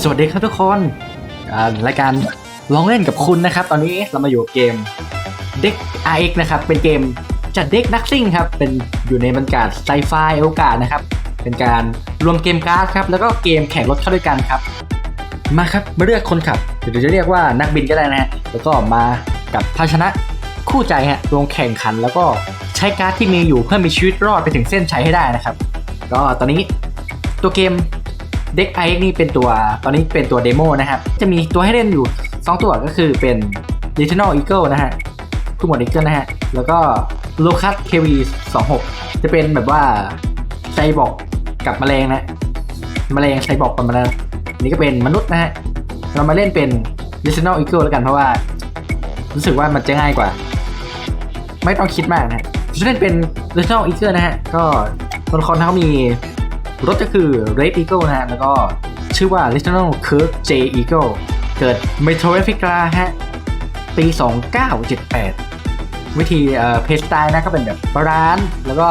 สวัสดีครับทุกคนรายการลองเล่นกับคุณนะครับ ตอนนี้เรามาอยู่เกมเด็ก RX นะครับ เป็นเกมจัดเด็กนักซิ่งครับ เป็นอยู่ในบรรยากาศไซไฟโอกาสนะครับ เป็นการรวมเกมการ์ดครับ แล้วก็เกมแข่งรถเข้าด้วยกันครับ มาครับ มาเลือกคนขับหรือจะเรียกว่านักบินก็ได้นะฮะ แล้วก็มากับภาชนะคู่ใจฮะ ลงแข่งขันแล้วก็ใช้การ์ดที่มีอยู่เพื่อมีชีวิตรอดไปถึงเส้นชัยให้ได้นะครับ ก็ตอนนี้ ตัวเกมเด็กไอนี่เป็นตัวตอนนี้เป็นตัวเดโมนะครับ จะมีตัวให้เล่นอยู่ 2 ตัวก็คือเป็น r e t i n a l Eagle นะฮะทุกหมด Eagle นะฮะ แล้วก็ Locust KV 26 จะเป็นแบบว่าไซบอร์กกับแมลงนะแมลงไซบอร์กกับแมลงนนี้ก็เป็นมนุษย์นะฮะ เรามาเล่นเป็น r e t i n a l Eagle แล้วกันเพราะว่า รู้สึกว่ามันจะง่ายกว่า ไม่ต้องคิดมากนะฮะจะเล่นเป็น r e t i n a l Eagle นะฮะ ก็ตัวละครเขามี รถก็คือ Red Eagle นะฮะ แล้วก็ชื่อว่า Regional Kirk J Eagle เกิด Metro Africa ฮะ ปี 2978 วิธีเอ่อเพสไตล์นะก็เป็นแบบบาลาน แล้วก็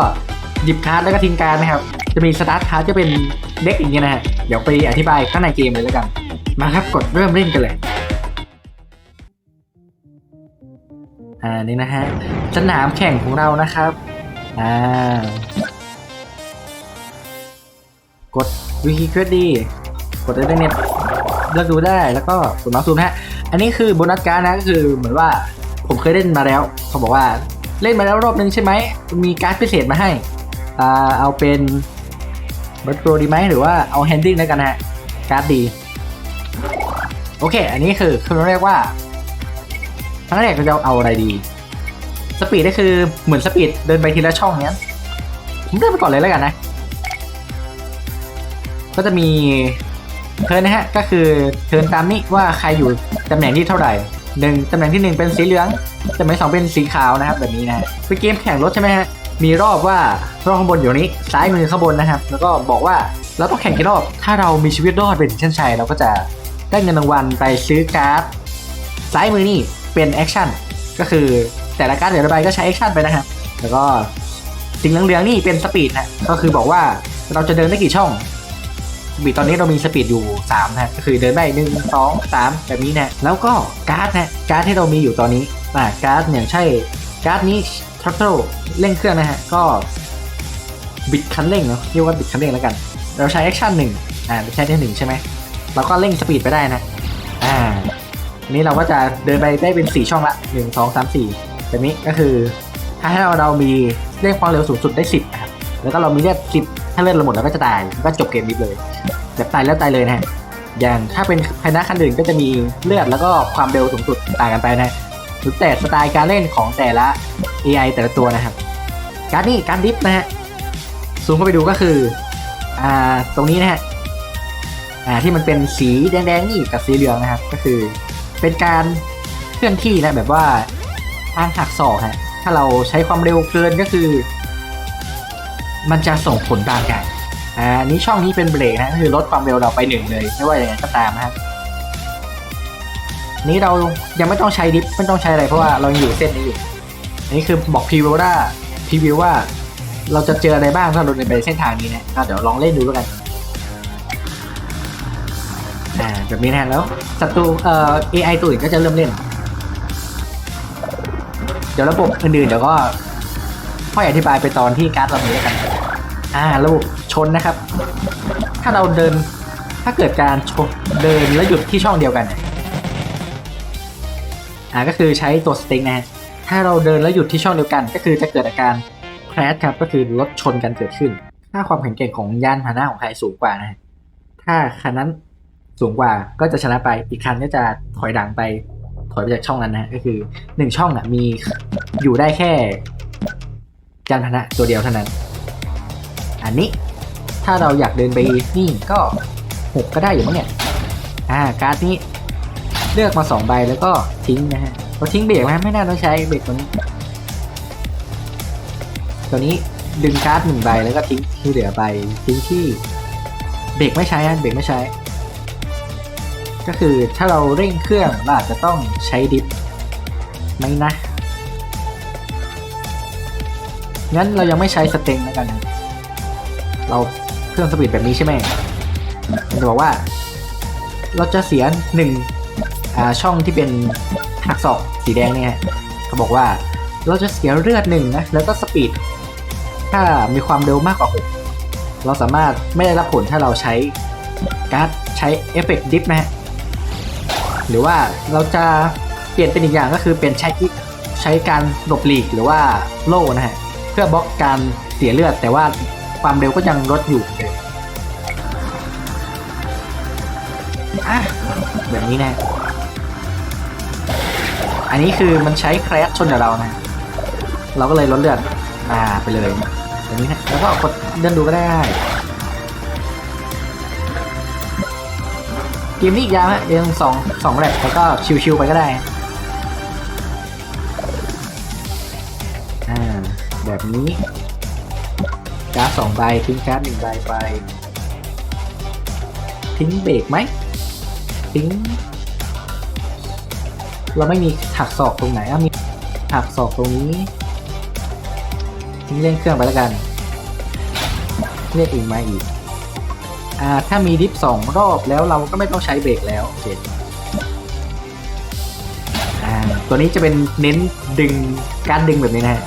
หยิบการ์ดแล้วก็ทิ้งการ์ดนะครับ จะมีสตาร์ทการ์ดจะเป็นเด็กอย่างเงี้ยนะฮะ เดี๋ยวไปอธิบายข้างในเกมเลยแล้วกัน มาครับกดเริ่มเล่นกันเลยอ่านี่นะฮะสนามแข่งของเรานะครับอ่า กดวิกิเกดดีกดอินเทอร์เน็ตเลือกดูได้แล้วก็กดมาซูมฮะ อันนี้คือโบนัสการ์ดนะก็คือเหมือนว่าผมเคยเล่นมาแล้ว เขาบอกว่าเล่นมาแล้วรอบนึงใช่ไหม มีการ์ดพิเศษมาให้อ่าเอาเป็นบัตโปรดีไหมหรือว่าเอาแฮนดิ้งแล้วกันฮะ การ์ดดี โอเค อันนี้คือคือเรียกว่าครั้งแรกเราจะเอาอะไรดี สปีดก็คือเหมือนสปีดเดินไปทีละช่องเนี้ยผมเริ่มไปก่อนเลยแล้วกันนะ ก็จะมีเทิร์นนะฮะ ก็คือเทิร์นตามนี้ว่าใครอยู่ตำแหน่งที่เท่าไหร่หนึ่งตำแหน่งที่หนึ่งเป็นสีเหลืองตำแหน่งสองเป็นสีขาวนะครับแบบนี้นะฮะเป็นเกมแข่งรถใช่ไหมฮะมีรอบว่ารอบข้างบนอยู่นี้ซ้ายมือข้างบนนะครับ แล้วก็บอกว่าเราต้องแข่งกี่รอบ ถ้าเรามีชีวิตรอดเป็นเช่นชัยเราก็จะได้เงินรางวัลไปซื้อการ์ดซ้ายมือนี่เป็นแอคชั่นก็คือแต่ละการ์ดแต่ละใบก็ใช้แอคชั่นไปนะครับแล้วก็สิ่งเหลืองๆนี่เป็นสปีดนะก็คือบอกว่าเราจะเดินได้กี่ช่อง สปีดตอนนี้เรามีสปีดอยู่3นะก็คือเดินได้หนึ่งสองสามแบบนี้นะแล้วก็การ์ดนะการ์ดที่เรามีอยู่ตอนนี้อ่าการ์ดอย่างใช่การ์ดนี้ทรัคเตเร่งเครื่องนะฮะก็บิดคันเร่งเนาะเรียกว่าบิดคันเร่งแล้วกัน เราใช้แอคชั่นหนึ่งอ่าใช้ได้หนึ่งใช่ไหมเราก็เร่งสปีดไปได้นะอ่านี้เราก็จะเดินไปได้เป็น 4 ช่องละ 1 2 3 4แบบนี้ก็คือ ถ้าให้เราเรามีเร่งความเร็วสูงสุดได้ 10นะครับแล้วก็เรามีเลือด10 ถ้าเลือดเราหมดเราก็จะตายก็จบเกมนี้เลยแบบตายแล้วตายเลยนะฮะอย่างถ้าเป็นภายนะคันอื่นก็จะมีเลือดแล้วก็ความเร็วสูงสุดต่างกันไปนะหรือแต่สไตล์การเล่นของแต่ละ AI แต่ละตัวนะครับ การนี่การดดิฟนะฮะซูมเข้าไปดูก็คืออ่าตรงนี้นะฮะอ่าที่มันเป็นสีแดงๆนี่กับสีเหลืองนะครับ ก็คือเป็นการเคลื่อนที่นะแบบว่าทางหักศอกฮะถ้าเราใช้ความเร็วเกินก็คือ มันจะส่งผลบางอย่างอ่านี้ช่องนี้เป็นเบรกนะคือลดความเร็วเราไปหนึ่งเลย ไม่ว่าอย่างไรก็ตามนะนี้เรายังไม่ต้องใช้ดิฟไม่ต้องใช้อะไรเพราะว่าเรายังอยู่เส้นนี้อยู่อันนี้คือบอกพรีวิวว่าพรีวิวว่า เราจะเจออะไรบ้างถ้าเราเดินไปเส้นทางนี้นะเดี๋ยวลองเล่นดูแล้วกันอ่าแบบนี้นะแล้วศัตรูเอ่อ AI ตัวอื่นก็จะเริ่มเล่น เดี๋ยวระบบอื่นๆเดี๋ยวก็ ค่อยอธิบายไปตอนที่การ์ดเรามีแล้วกัน อ่า ระบบชนนะครับ ถ้าเราเดิน ถ้าเกิดการชนเดินแล้วหยุดที่ช่องเดียวกันเนี่ยอ่า ก็คือใช้ตัวสเต็งนะฮะ ถ้าเราเดินแล้วหยุดที่ช่องเดียวกัน ก็คือจะเกิดอาการแครชครับ ก็คือรถชนกันเกิดขึ้น ถ้าความแข็งแกร่งของยานพาหนะของใครสูงกว่านะฮะ ถ้าคันนั้นสูงกว่าก็จะชนะไป อีกคันก็จะถอยหลังไป ถอยไปจากช่องนั้นนะฮะก็คือหนึ่งช่องอะมีอยู่ได้แค่ ยานพาหนะตัวเดียวเท่านั้น อันนี้ถ้าเราอยากเดินไปนี่ก็หกก็ได้อยู่มั้งเนี่ย อ่าการ์ดนี้เลือกมาสองใบแล้วก็ทิ้งนะฮะเราทิ้งเบรกนะไม่น่าต้องใช้เบรกตัวนี้ตัวนี้ดึงการ์ดหนึ่งใบแล้วก็ทิ้งที่เหลือใบทิ้งที่เบรกไม่ใช้ฮะเบรกไม่ใช้ ก็คือถ้าเราเร่งเครื่องเราอาจจะต้องใช้ดิฟไหมนะ งั้นเรายังไม่ใช้สเต็งแล้วกัน เราเครื่องสปีดแบบนี้ใช่ไหมมันจะบอกว่า เราจะเสียหนึ่งช่องที่เป็นหักศอกสีแดงเนี่ยเขาบอกว่าเราจะเสียเลือดหนึ่งนะแล้วก็สปีดถ้ามีความเร็วมากกว่า6เราสามารถไม่ได้รับผลถ้าเราใช้การ์ดใช้เอฟเฟกต์ดิฟนะฮะหรือว่าเราจะเปลี่ยนเป็นอีกอย่างก็คือเป็นใช้ใช้การหลบหลีกหรือว่าโล่นะฮะ เพื่อบล็อกการเสียเลือด แต่ว่าความเร็วก็ยังลดอยู่เหมือนเดิมอะแบบนี้นะอันนี้คือมันใช้แครชชนกับเรานะ เราก็เลยลดเลือดอ่าไปเลยแบบนี้นะแล้วก็กดเดินดูก็ได้เกมนี้อีกยาวฮะยังสองสองแรปแล้วก็ชิวๆไปก็ได้ แบบนี้การ์ดสองใบทิ้งการ์ดหนึ่งใบไป ทิ้งเบรกไหมทิ้ง เราไม่มีถักศอกตรงไหนอะมีถักศอกตรงนี้ ทิ้งเล่นเครื่องไปแล้วกัน เรียกอีกมาอีกอ่าถ้ามีดิฟสองรอบแล้วเราก็ไม่ต้องใช้เบรกแล้วโอเคอ่าตัวนี้จะเป็นเน้นดึงการดึงแบบนี้นะฮะ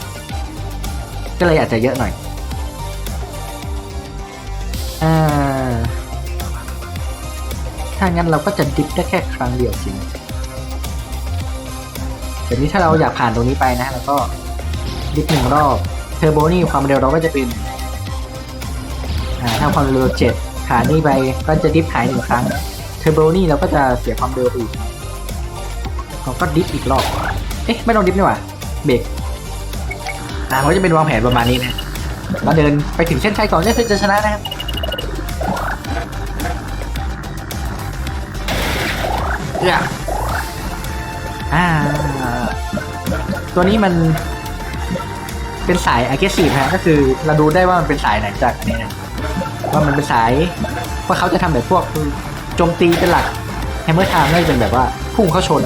ก็เลยอาจจะเยอะหน่อยอ่าถ้างั้นเราก็จะดิฟได้แค่ครั้งเดียวจริงแบบนี้ถ้าเราอยากผ่านตรงนี้ไปนะแล้วก็ดิฟหนึ่งรอบเทอร์โบนี่ความเร็วเราก็จะเป็นอ่าถ้าความเร็วเจ็ดขานี่ไปก็จะดิฟหายหนึ่งครั้งเทอร์โบนี่เราก็จะเสียความเร็วอีกเราก็ดิฟอีกรอบ เอ๊ะไม่ต้องดิฟนี่หว่าเบรก อ่ามันจะเป็นวางแผนประมาณนี้นะเราเดินไปถึงเส้นชัยก่อนเนี่ยคือจะชนะนะครับเอื้ออ่า ตัวนี้มันเป็นสาย aggressive ฮะก็คือเราดูได้ว่ามันเป็นสายไหนจากนี้นะว่ามันเป็นสายว่าเขาจะทำแบบพวกโจมตีเป็นหลักแฮมเมอร์ไทม์ก็จะเป็นแบบว่าพุ่งเข้าชน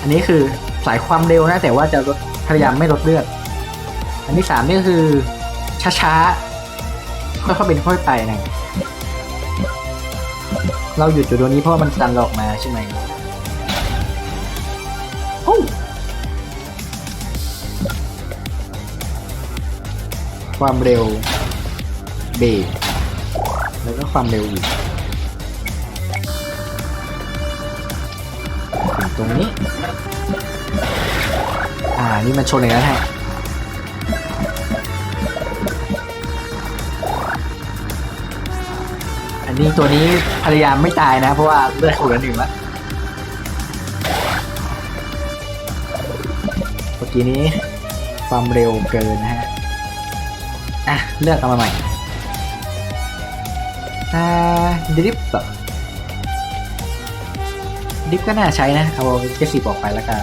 อันนี้คือ สายความเร็วนะ แต่ว่าจะลดพยายามไม่ลดเลือด อันที่สามนี่ก็คือ ช้าๆ ค่อยๆเป็นค่อยไปนะ เราหยุดอยู่ตรงนี้เพราะมันดันเราออกมาใช่ไหมโอ้ความเร็วเบรกแล้วก็ความเร็วอีกถึงตรงนี้ อ่า นี่มันชนอย่างนั้นฮะอันนี้ตัวนี้พยายามไม่ตายนะ เพราะว่าเลือดขุดละหนึ่งละเมื่อกี้นี้ความเร็วเกินนะฮะ อะ เลือกเอามาใหม่ อ่าดริฟต์เหรอดริฟต์ก็น่าใช้นะ เอาเจสิบออกไปแล้วกัน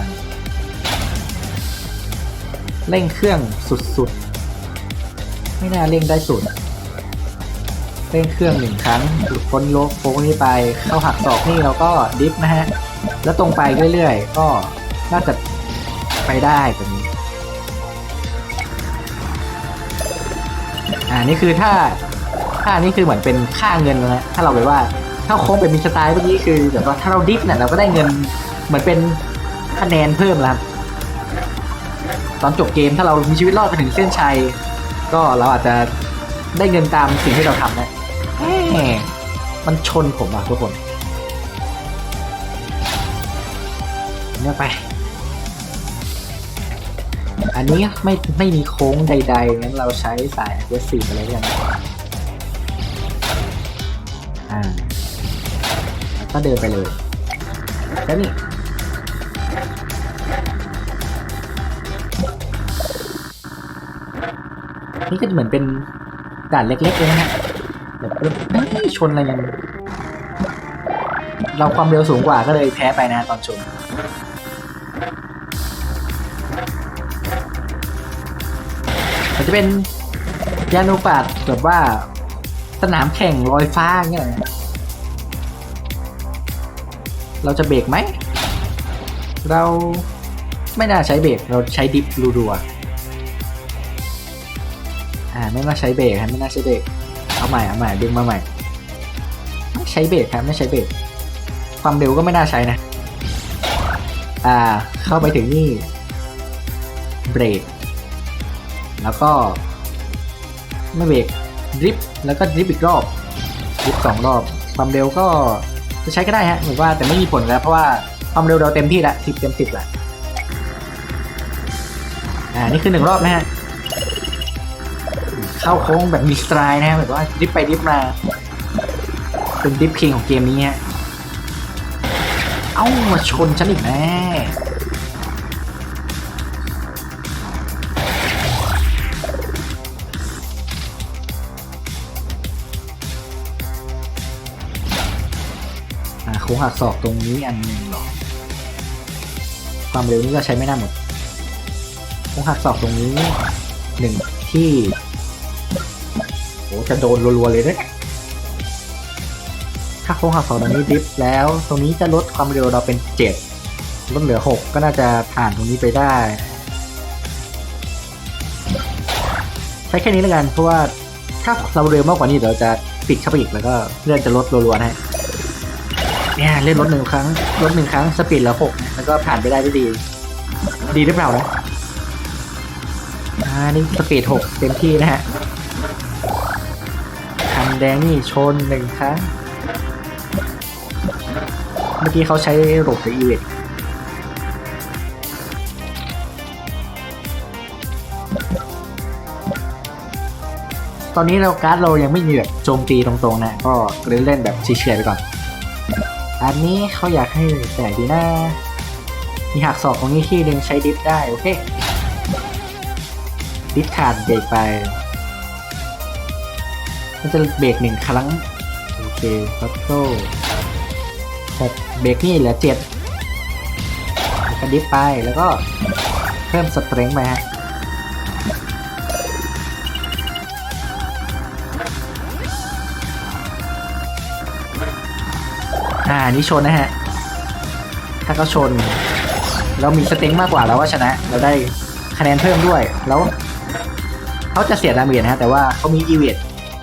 เร่งเครื่องสุดๆ ไม่น่าเร่งได้สุด เร่งเครื่องหนึ่งครั้งหลุดพ้นโลกโค้งนี้ไป เข้าหักศอกนี่เราก็ดิฟนะฮะ แล้วตรงไปเรื่อยๆ ก็น่าจะไปได้แบบนี้ อ่า นี่คือถ้า ถ้านี่คือเหมือนเป็นค่าเงินนะถ้าเราแบบว่า ถ้าโค้งเป็นมิสไตล์เมื่อกี้คือแบบว่าถ้าเราดิฟเนี่ยเราก็ได้เงิน เหมือนเป็นคะแนนเพิ่มแล้วครับ ตอนจบเกมถ้าเรามีชีวิตรอดไปถึงเส้นชัย ก็เราอาจจะได้เงินตามสิ่งที่เราทำนะแหมมันชนผมอะทุกคนเลือกไป อันนี้ไม่ไม่มีโค้งใดๆ งั้นเราใช้สาย aggressive อะไรกันอ่าแล้วก็เดินไปเลย แล้วนี่ นี่ก็จะเหมือนเป็นด่านเล็กๆเลยนะฮะแบบเฮ้ยชนอะไรกันเราความเร็วสูงกว่าก็เลยแพ้ไปนะตอนชนมันจะเป็นยานุปาดแบบว่าสนามแข่งลอยฟ้าอย่างเงี้ยเราจะเบรกไหม เราไม่น่าใช้เบรก เราใช้ดิฟรัวๆ ไม่น่าใช้เบรกครับไม่น่าใช้เบรกเอาใหม่เอาใหม่ดึงมาใหม่ไม่ใช้เบรกครับไม่ใช้เบรกความเร็วก็ไม่น่าใช้นะ อ่า เข้าไปถึงนี่เบรกแล้วก็ ไม่เบรกดริฟต์แล้วก็ดริฟต์อีกรอบดริฟต์สองรอบ ความเร็วก็จะใช้ก็ได้ฮะเหมือนว่าแต่ไม่มีผลแล้วเพราะว่าความเร็วเราเต็มที่ละสิบเต็มสิบละอ่านี่คือหนึ่งรอบนะฮะ เข้าโค้งแบบมีสไตล์นะฮะแบบว่าดริฟไปดริฟมาเป็นดริฟต์คิงของเกมนี้ฮะเอ้ามาชนฉันอีกแน่โค้งหักศอกตรงนี้อันหนึ่งหรอ ความเร็วนี้ก็ใช้ไม่ได้หมดโค้งหักศอกตรงนี้หนึ่งที่ โอ้จะโดนรัวๆเลยนะถ้าโค้งหักศอกตรงนี้ดิฟแล้ว ตรงนี้จะลดความเร็วเราเป็นเจ็ดลดเหลือหกก็น่าจะผ่านตรงนี้ไปได้ใช้แค่นี้แล้วกันเพราะว่าถ้าเราเร็วมากกว่านี้เดี๋ยวจะปิดเข้าไปอีกแล้วก็เลื่อนจะลดรัวๆนะฮะเนี่ยเล่นลดหนึ่งครั้งลดหนึ่งครั้งสปีดเหลือหกแล้วก็ผ่านไปได้ด้วยดี ดีหรือเปล่านะอ่านี่สปีดหกเต็มที่นะฮะ แดงนี่ชนหนึ่งครั้งเมื่อกี้เขาใช้ระบบอีเวนต์ตอนนี้เราการ์ดเรายังไม่มีแบบโจมตีตรงๆนะ ก็เล่นเล่นแบบเฉยๆไปก่อน อันนี้เขาอยากให้แต่ดีนะมีหักศอกตรงนี้ที่หนึ่งใช้ดิฟได้ โอเค ดิฟขาดเบรกไป มันจะเบรกหนึ่งครั้ง โอเคพัตโต้แต่เบรกนี่เหลือเจ็ดแล้วก็ดิฟไปแล้วก็เพิ่มสเตรงไปฮะอ่านี่ชนนะฮะ ถ้าเขาชน แล้วมีสเต็งมากกว่าเราก็ชนะ เราได้คะแนนเพิ่มด้วย แล้ว เขาจะเสียดาเมจนะฮะ แต่ว่าเขามีอีเวท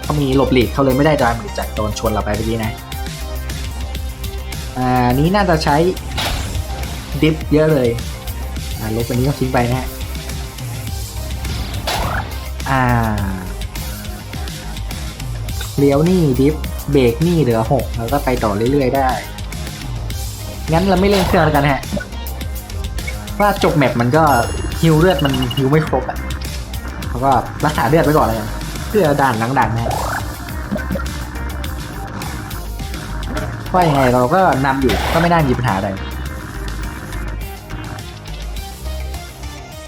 เขามีหลบหลีกเขาเลยไม่ได้ดาเมจจากโดนชนเราไปเมื่อกี้นะ อ่า นี้น่าจะใช้ ดิฟเยอะเลย อ่าลบอันนี้ก็ทิ้งไปนะฮะ อ่า เลี้ยวนี่ดิฟเบรกนี่เหลือหกแล้วก็ไปต่อเรื่อยๆได้ งั้นเราไม่เล่นเครื่องแล้วกันฮะ ว่าจบแมปมันก็ฮิวเลือดมันฮิวไม่ครบอะเขาก็รักษาเลือดไว้ก่อนเลย เพื่อด่านหลังๆนะว่ายังไงเราก็นำอยู่ก็ไม่น่ามีปัญหาอะไร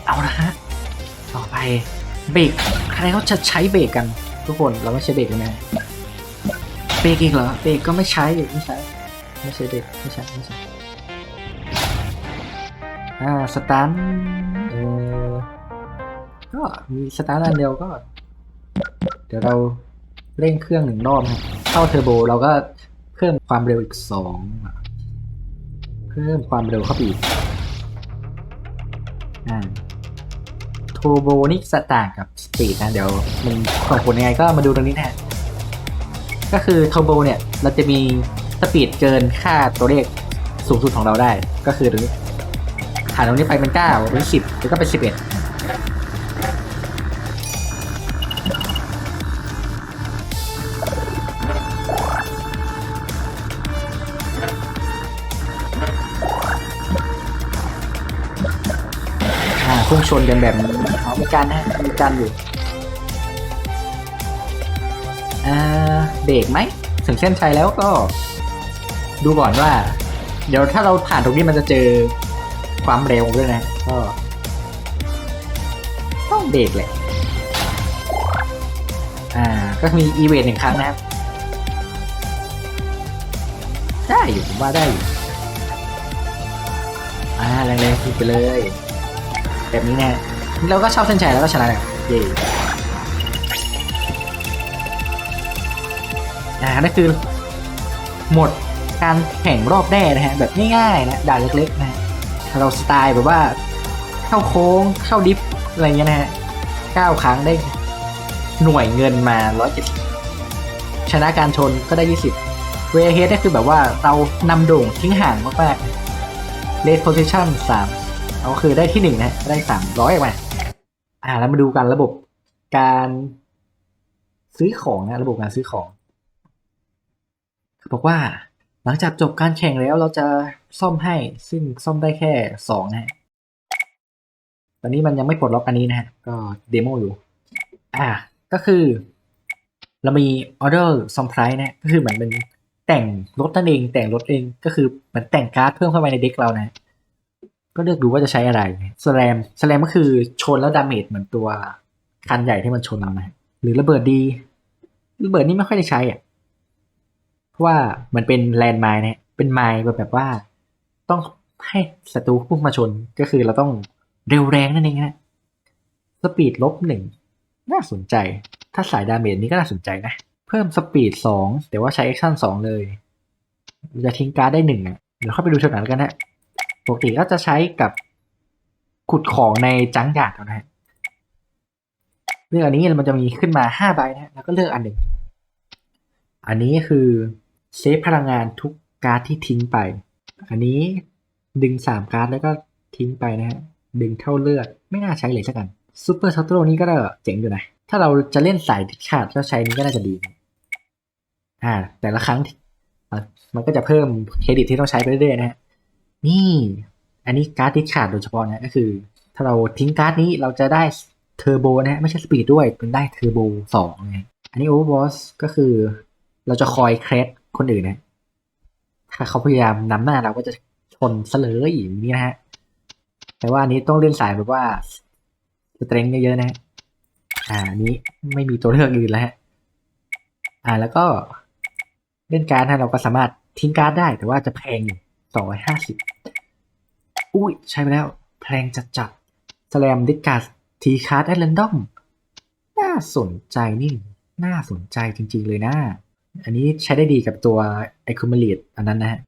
เอาละฮะ ต่อไปเบรกใครเขาจะใช้เบรกกัน ทุกคนเราไม่ใช้เบรกกันนะเบรกอีกเหรอเบรกก็ไม่ใช้ไม่ใช้ไม่ใช้เบรกไม่ใช่ไม่ใช่อ่าสตาร์ทเออก็มีสตาร์ทอันเดียวก็ เดี๋ยวเราเร่งเครื่องหนึ่งรอบนะเข้าเทอร์โบเราก็เพิ่มความเร็วอีกสองเพิ่มความเร็วเข้าไปอีกอ่าโทโบนี่สต่างกับสปีดนะเดี๋ยวมันส่งผลยังไงก็มาดูตรงนี้นะก็คือโทโบเนี่ยเราจะมีสปีดเกินค่าตัวเลขสูงสุดของเราได้ ก็คือตรงนี้ผ่านตรงนี้ไปเป็นเก้าเป็นสิบแล้วก็เป็นสิบเอ็ด พุ่งชนกันแบบนี้เอามีการนะมีการอยู่อ่าเบรกไหมถึงเส้นชัยแล้วก็ ดูก่อนว่า เดี๋ยวถ้าเราผ่านตรงนี้มันจะเจอความเร็วด้วยนะก็ต้องเบรกแหละอ่า ก็มีอีเวนต์หนึ่งครั้งนะครับ ได้อยู่ผมว่าได้อยู่อ่าแรงๆทีไปเลย แบบนี้แน่เราก็ชอบเส้นชัยแล้วก็ชนะเลยเย่อานั่นคือหมดการแข่งรอบแรกนะฮะแบบง่ายๆนะด่านเล็กๆนะเราสไตล์แบบว่าเข้าโค้งเข้าดิฟอะไรเงี้ยนะฮะเก้าครั้งได้หน่วยเงินมา170ชนะการชนก็ได้20เวเฮดนี่คือแบบว่าเรานำโด่งทิ้งห่างมากๆเลดโพซิชัน3 เอาคือได้ที่1นะได้300ออกมาอ่าแล้วมาดูกันระบบการซื้อของนะระบบการซื้อของเขาบอกว่าหลังจากจบการแข่งแล้วเราจะซ่อมให้ซึ่งซ่อมได้แค่2นะฮะตอนนี้มันยังไม่ปลดล็อกอันนี้นะฮะก็เดโมอยู่ อ่าก็คือ เรามีออเดอร์ซอมไพรส์นะก็คือเหมือนเป็นแต่งรถนั่นเองแต่งรถเองก็คือเหมือนแต่งการ์ดเพิ่มเข้าไปในเด็กเรานะ ก็เลือกดูว่าจะใช้อะไรสแลมสแลมก็คือชนแล้วดาเมจเหมือนตัวคันใหญ่ที่มันชนนะหรือระเบิดดี ระเบิดนี่ไม่ค่อยได้ใช้อะเพราะว่ามันเป็นแลนด์ไมน์นะเป็นไมน์แบบว่า ต้องให้ศัตรูพุ่งมาชนก็คือเราต้องเร็วแรงนั่นเองฮะสปีดลบหนึ่งน่าสนใจ ถ้าสายดาเมจนี้ก็น่าสนใจนะ เพิ่มสปีดสองแต่ว่าใช้แอคชั่นสองเลย จะทิ้งการ์ดได้หนึ่งอะเดี๋ยวเข้าไปดูเฉลยกันนะ ปกติก็จะใช้กับขุดของในจังหยาดนะฮะเลือกอันนี้มันจะมีขึ้นมาห้าใบนะแล้วก็เลือกอันหนึ่ง อันนี้คือเซฟพลังงานทุกการ์ดที่ทิ้งไป อันนี้ดึงสามการ์ดแล้วก็ทิ้งไปนะฮะ ดึงเท่าเลือด ไม่น่าใช้เลยสักกันซูเปอร์ชัตโตนี้ก็เจ๋งอยู่นะ ถ้าเราจะเล่นสายดิชาดก็ใช้นี้ก็น่าจะดี อ่า แต่ละครั้งมันก็จะเพิ่มเครดิตที่ต้องใช้ไปเรื่อยๆนะฮะ นี่ อันนี้การ์ดดิชาดโดยเฉพาะนะก็คือ ถ้าเราทิ้งการ์ดนี้เราจะได้เทอร์โบนะไม่ใช่สปีดด้วยเป็นได้เทอร์โบสองนะอันนี้โอเวอร์บอสก็คือเราจะคอยเครดคนอื่นนะ ถ้าเขาพยายามนำหน้าเราก็จะชนเสลยอย่างนี้นะฮะ แต่ว่าอันนี้ต้องเล่นสายแบบว่าสเตรงเยอะๆนะฮะ อ่านนี้ไม่มีตัวเลือกอื่นแล้วฮะ อ่าแล้วก็เล่นการ์ดนะเราก็สามารถทิ้งการ์ดได้ แต่ว่าจะแพงอยู่สองร้อยห้าสิบ อุ้ยใช้ไปแล้ว แพลงจัดจัดสแลมดิสการ์ดทีคาร์ดแอดเรนดอมน่าสนใจนี่ น่าสนใจจริง ๆ เลยนะ อันนี้ใช้ได้ดีกับตัวไอคอมเมลีดอันนั้นนะฮะ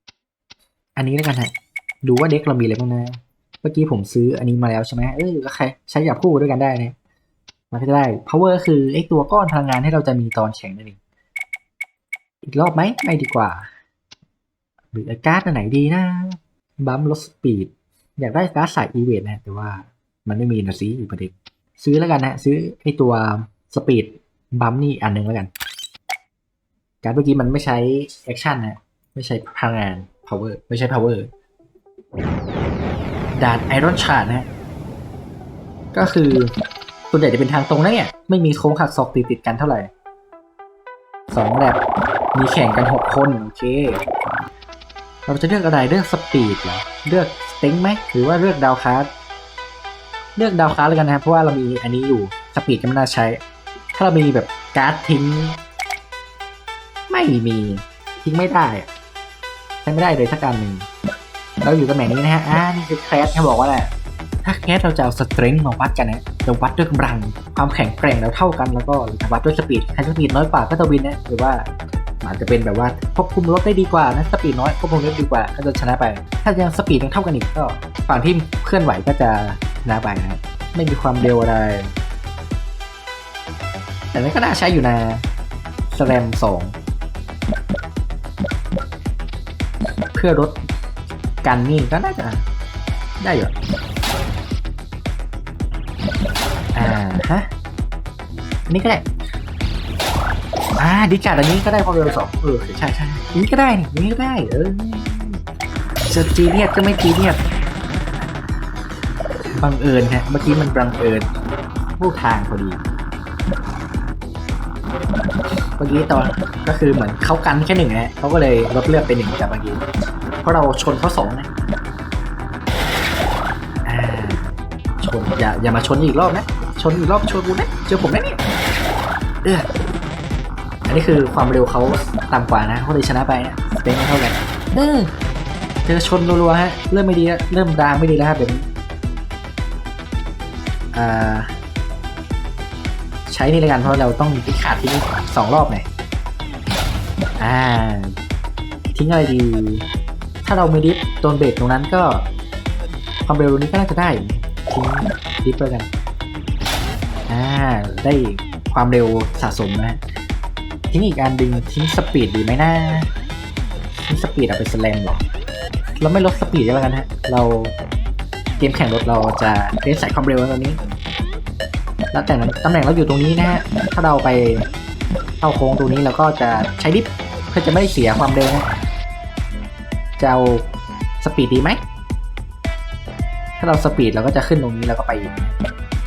อันนี้แล้วกันฮะ ดูว่าเด็กเรามีอะไรบ้างนะ เมื่อกี้ผมซื้ออันนี้มาแล้วใช่ไหมเออก็ใครใช้หยับคู่ด้วยกันได้นะมันก็จะได้ power ก็คือไอตัวก้อนพลังงานที่เราจะมีตอนแข่งนั่นเองอีกรอบไหมไม่ดีกว่า หรือการ์ดอันไหนดีนะ บัมลดสปีด อยากได้การ์ดสายอีเวนต์นะแต่ว่ามันไม่มีนะสิอยู่ประเด็นซื้อแล้วกันนะ ซื้อไอตัวสปีดบัมนี่อันหนึ่งแล้วกัน การเมื่อกี้มันไม่ใช้แอคชั่นนะไม่ใช้พลังงาน power ไม่ใช่ power ด่านไอรอนชาร์ดนะ ก็คือส่วนใหญ่จะเป็นทางตรงนะเนี่ย ไม่มีโค้งหักศอกติดติดกันเท่าไหร่สองแบบมีแข่งกันหกคน โอเค เราจะเลือกอะไรเลือกสปีดเหรอเลือกส เต็งไหมหรือว่าเลือกดาวคาร์ดเลือกดาวคาร์ดแล้วกันนะครับเพราะว่าเรามีอันนี้อยู่สปีดก็ไม่น่าใช้ ถ้าเรามีแบบการ์ดทิ้ง ไม่มีทิ้งไม่ได้ใช้ไม่ได้เลยสักการหนึ่งเราอยู่ตำแหน่งนี้นะฮะอ่านี่คือแคสเขาบอกว่าแหละถ้าแคสเราจะเอาสเตรน g ์มาวัดกันนะจะวัดด้วยกำลังความแข็งแกร่งเราเท่ากันแล้วก็วัดด้วยสปีดใครสปีดน้อยกว่าก็จะวินนะหรือว่า อาจจะเป็นแบบว่าควบคุมรถได้ดีกว่านะสปีดน้อยควบคุมรถดีกว่าก็จะชนะไป ถ้ายังสปีดยังเท่ากันอีกก็ฝั่งที่เคลื่อนไหวก็จะชนะไปนะไม่มีความเร็วอะไร แต่นั่ก็น่าใช้อยู่นะสแลมสองเพื่อลดกันนี่ก็น่าจะได้อยู่อ่าฮะอันนี้ก็ได้ อ่าดิจัดอันนี้ก็ได้ความเร็วสองเออใช่ใช่อันนี้ก็ได้นี่อันนี้ก็ได้เออจะจีเนียสก็ไม่จีเนียสบังเอิญฮะเมื่อกี้มันบังเอิญผู้ทางพอดีเมื่อกี้ตอนก็คือเหมือนเขากันแค่หนึ่งนะเขาก็เลยลดเลือดไปหนึ่งจากเมื่อกี้เพราะเราชนเขาสองนะอ่าชนอย่าอย่ามาชนอีกรอบนะ ชนอีกรอบชนกูนะเจอผมนะเนี่ยเออ อันนี้คือความเร็วเขาต่ำกว่านะเขาเลยชนะไปนะเป็นเท่าไหร่เออเจอชนรัวๆฮะ เริ่มไม่ดีแล้วเริ่มดามไม่ดีแล้วครับเดี๋ยวนี้อ่าใช้นี่เลยกันเพราะเราต้องติดขาดทิ้งสองรอบหน่อยอ่า ทิ้งอะไรดี ถ้าเรามีดิฟโดนเบรกตรงนั้นก็ ความเร็วนี้ก็น่าจะได้ทิ้งดิฟไปกัน อ่า ได้ความเร็วสะสมนะฮะ ทิ้งอีกอันดึงทิ้งสปีดดีไหมนะทิ้งสปีดเอาไปสแลมหรอ เราไม่ลดสปีดแล้วกันฮะ เราเกมแข่งรถเราจะเล่นใส่ความเร็วตรงนี้แล้วแต่ตำแหน่งเราอยู่ตรงนี้นะฮะ ถ้าเราไปเข้าโค้งตรงนี้เราก็จะใช้ดิฟเพื่อจะไม่เสียความเร็วนะจะเอาสปีดดีไหม ถ้าเราสปีดเราก็จะขึ้นตรงนี้แล้วก็ไป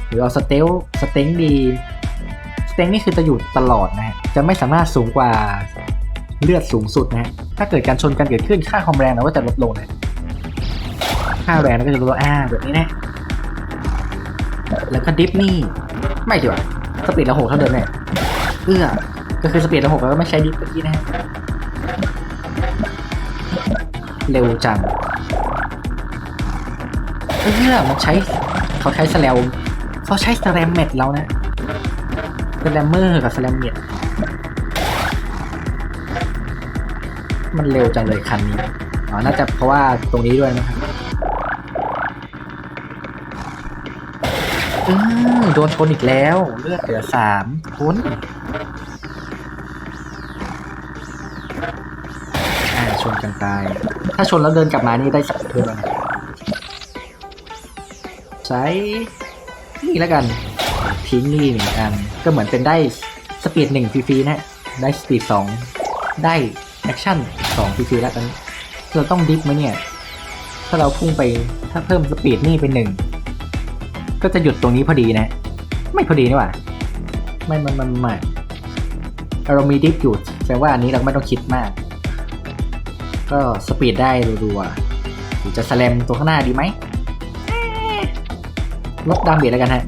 หรือเอาสเตลสเต็งดี สเต็งนี่คือจะอยู่ตลอดนะฮะจะไม่สามารถสูงกว่าเลือดสูงสุดนะฮะถ้าเกิดการชนกันเกิดขึ้นค่าความแรงเราก็จะลดลงนะค่าแรงเราก็จะลดลงอ่าแบบนี้นะแล้วก็ดิฟนี่ไม่ดีกว่าสปีดเราหกเท่าเดิมเนี่ยเอื้อก็คือสปีดเราหกเราก็ไม่ใช้ดิฟเมื่อกี้นะฮะเร็วจังเอื้อมันใช้เขาใช้สแลมเขาใช้สแลมเม็ดแล้วนะ สแลมเมอร์กับสแลมเมดมันเร็วจังเลยคันนี้ อ๋อ น่าจะเพราะว่าตรงนี้ด้วยนะครับเออโดนชนอีกแล้ว เลือดเหลือสามคุณชนกันตาย ถ้าชนแล้วเดินกลับมานี่ได้สักเพิ่มแล้วนใช้นี่แล้วกัน ทิ้งนี่หนึ่งอัน ก็เหมือนเป็นได้สปีดหนึ่งฟรีๆนะฮะได้สปีดสองได้แอคชั่นสองฟรีๆแล้วตอนเราต้องดิฟไหมเนี่ย ถ้าเราพุ่งไปถ้าเพิ่มสปีดนี่เป็นหนึ่งก็จะหยุดตรงนี้พอดีนะ ไม่พอดีนี่หว่าไม่มันมันไม่เรามีดิฟอยู่แสดงว่าอันนี้เราไม่ต้องคิดมาก ก็สปีดได้รัวๆจะสแลมตัวข้างหน้าดีไหมลดดาเมจแล้วกันฮะ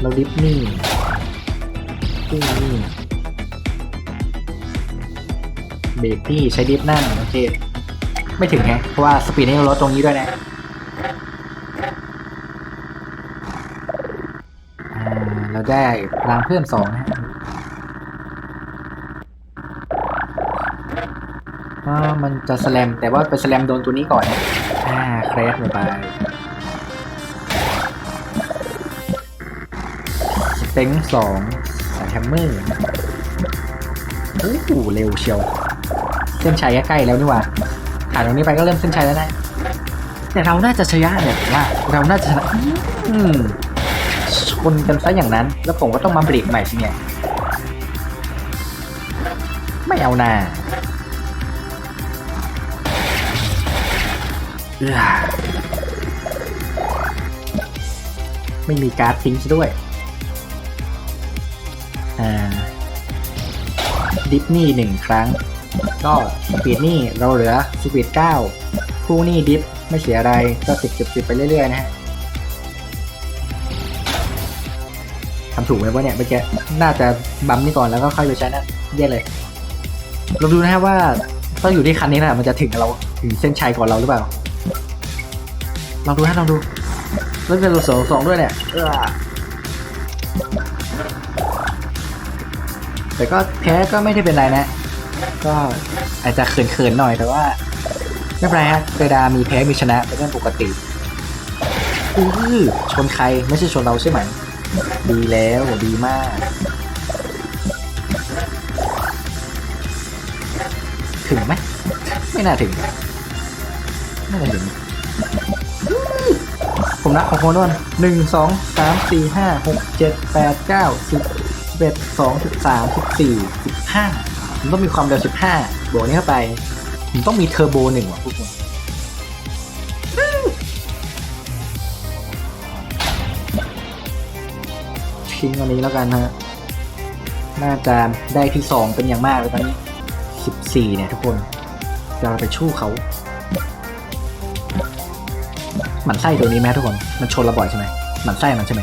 เราดิฟนี่พุ่งนี่เบรกนี่ใช้ดิฟนั่นโอเค ไม่ถึงแฮะเพราะว่าสปีดนี่เราลดตรงนี้ด้วยนะอ่าเราได้พลังเพิ่มสองนะอ่ามันจะสแลมแต่ว่าไปสแลมโดนตัวนี้ก่อนนะอ่าเครสลงไป ต็งสองสายแฮมเมอร์โอ้โหเร็วเชียวเส้นชัยใกล้แล้วนี่หว่าผ่านตรงนี้ไปก็เริ่มเส้นชัยแล้วนะแต่เราน่าจะชนะเนี่ยว่าเราน่าจะชนะชนกันซะอย่างนั้น แล้วผมก็ต้องมาเบรกใหม่สิเนี่ยไม่เอานาไม่มีการ์ดทิ้งซะด้วย ดิฟนี่หนึ่งครั้ง ก็สปีดนี่เราเหลือสปีดเก้าคู่นี่ดิฟไม่เสียอะไรก็สิบสิบสิบไปเรื่อยๆนะฮะทำถูกไหมวะเนี่ยเมื่อกี้น่าจะบัมนี่ก่อนแล้วก็ค่อยไปใช้นะเย่เลยเราดูนะฮะว่าต้องอยู่ที่คันนี้แหละมันจะถึงเราถึงเส้นชัยก่อนเราหรือเปล่าลองดูฮะลองดูแล้วเป็นสองสองด้วยเนี่ย แต่ก็แพ้ก็ไม่ได้เป็นไรนะ ก็อาจจะเขินๆหน่อยแต่ว่าไม่เป็นไรฮะเวลามีแพ้มีชนะเป็นเรื่องปกติอือชนใครไม่ใช่ชนเราใช่ไหม ดีแล้วดีมาก ถึงไหมไม่น่าถึงน่าจะถึงผมนับของโคนนหนึ่งสองสามสี่ห้าหกเจ็ดแปดเก้าสิบ เอ็ดสองสิบสามสิบสี่สิบห้าผมต้องมีความเร็วสิบห้าบวกนี้เข้าไปผมต้องมีเทอร์โบหนึ่งว่ะพวกคุณทิ้งอันนี้แล้วกันฮะ น่าจะได้ที่สองเป็นอย่างมากเลยตอนนี้สิบสี่เนี่ยทุกคนเราไปชู้เขาหมันไส้ตัวนี้ไหมทุกคน มันชนเราบ่อยใช่ไหมหมันไส้มันใช่ไหม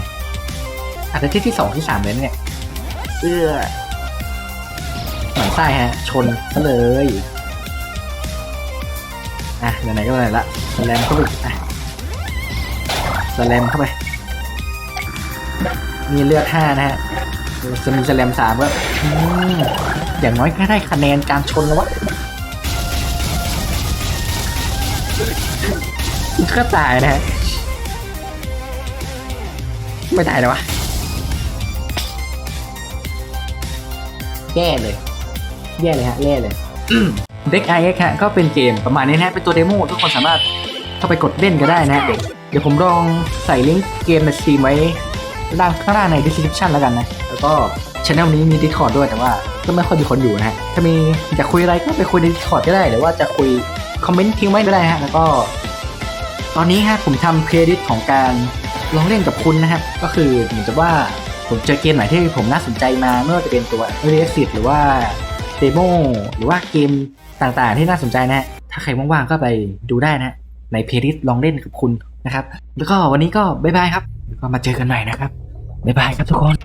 อาจจะที่ที่สองที่สามเลยนเนี่ย เอื้อหมันไส้ฮะ ชนซะเลย อะไหนๆก็ไหนละสแลมเข้าไปอะสแลมเข้าไป มีเลือดห้านะฮะจะมีสแลมสามก็ออย่างน้อยก็ได้คะแนนการชนแล้ววะก็ตายนะฮะ ไม่ตายเลยวะ แย่เลย แย่เลยฮะแย่เลยเด็ก IX ฮะก็เป็นเกมประมาณนี้นะเป็นตัวเดโมทุกคนสามารถเข้าไปกดเล่นก็ได้นะ เดี๋ยวผมลองใส่ลิงก์เกมในสตรีมไว้ล่างข้างล่างใน description แล้วกันนะ แล้วก็ช anel นี้มี Discord ด้วยแต่ว่าก็ไม่ค่อยมีคนอยู่นะฮะ ถ้ามีอยากคุยอะไรก็ไปคุยใน Discord ก็ได้ หรือว่าจะคุยคอมเมนต์ทิ้งไว้ก็ได้ฮะ แล้วก็ ตอนนี้ฮะผมทำเพลย์ลิตของการลองเล่นกับคุณนะครับ ก็คือเหมือนกับว่า ผมเจอเกมไหนที่ผมน่าสนใจมาไม่ว่าจะเป็นตัว r e s i t หรือว่าเดโมหรือว่าเกมต่างๆ ที่น่าสนใจนะถ้าใครว่างๆก็ไปดูได้นะ ในเพลย์ลิสต์ลองเล่นกับคุณนะครับ แล้วก็วันนี้ก็บ๊ายบายครับก็มาเจอกันใหม่นะครับบ๊ายบายครับทุกคน